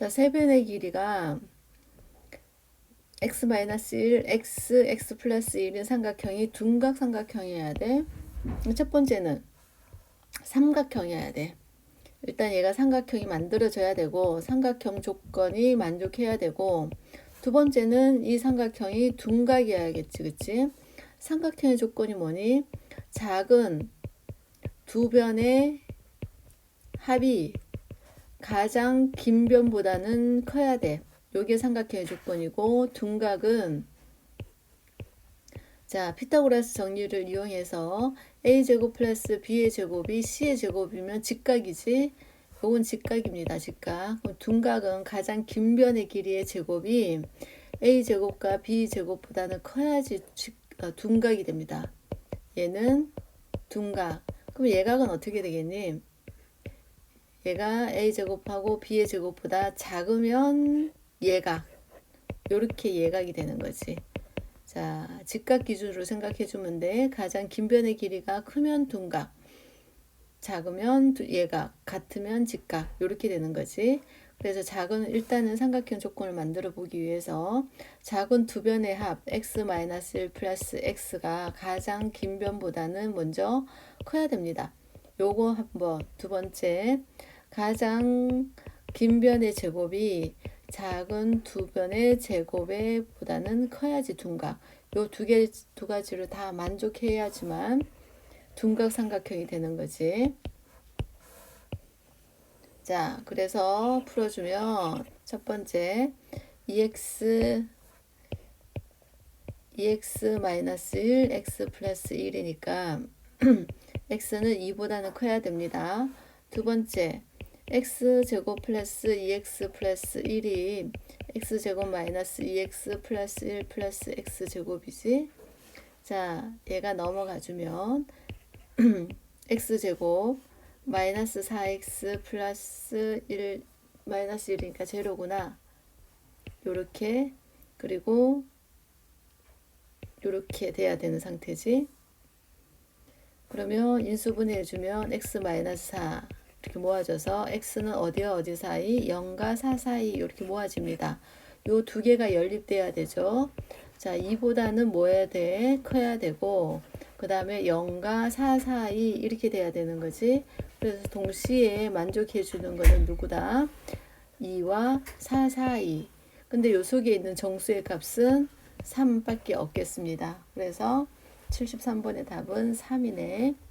자, 세변의 길이가 x-1, x, x 플러스 1인 삼각형이 둔각 삼각형이어야 돼. 첫 번째는 삼각형이어야 돼. 일단 얘가 삼각형이 만들어져야 되고 삼각형 조건이 만족해야 되고 두 번째는 이 삼각형이 둔각이어야겠지, 그치? 삼각형의 조건이 뭐니? 작은 두 변의 합이 가장 긴 변보다는 커야 돼. 요게 삼각형의 조건이고 둔각은 자 피타고라스 정리를 이용해서 a 제곱 플러스 b의 제곱이 c의 제곱이면 직각이지. 요건 직각입니다. 직각. 둔각은 가장 긴 변의 길이의 제곱이 a 제곱과 b 제곱보다는 커야지 직- 어, 둔각이 됩니다. 얘는 둔각. 그럼 예각은 어떻게 되겠니? 얘가 a 제곱하고 b의 제곱보다 작으면 예각. 요렇게 예각이 되는 거지. 자, 직각 기준으로 생각해 주면 돼. 가장 긴 변의 길이가 크면 둔각, 작으면 두- 예각, 같으면 직각. 요렇게 되는 거지. 그래서 작은 일단은 삼각형 조건을 만들어 보기 위해서 작은 두 변의 합 x-1 플러스 x가 가장 긴 변보다는 먼저 커야 됩니다. 요거 한번 두 번째 가장 긴 변의 제곱이 작은 두 변의 제곱에 보다는 커야지 둔각. 요 두 개 두 가지를 다 만족해야지만 둔각 삼각형이 되는 거지. 자, 그래서 풀어주면 첫 번째 E 2x 2x 마이너스 1 x 플러스 1이니까 x는 2보다는 커야 됩니다. 두 번째 x 제곱 플러스 2x 플러스 1이 x 제곱 마이너스 2x 플러스 1 플러스 x 제곱이지. 자, 얘가 넘어가 주면 x 제곱 마이너스 4x 플러스 1 마이너스 1이니까 제로구나. 요렇게 그리고 요렇게 돼야 되는 상태지. 그러면 인수분해 해주면 x 마이너스 4 이렇게 모아져서 x는 어디와 어디 사이 0과 4 사이 이렇게 모아집니다. 요 두 개가 연립돼야 되죠. 자, 2보다는 뭐 해야 돼? 커야 되고 그 다음에 0과 4 사이 이렇게 돼야 되는 거지. 그래서 동시에 만족해 주는 거는 누구다? 2와 4 사이. 근데 요 속에 있는 정수의 값은 3밖에 없겠습니다. 그래서 73번의 답은 3이네.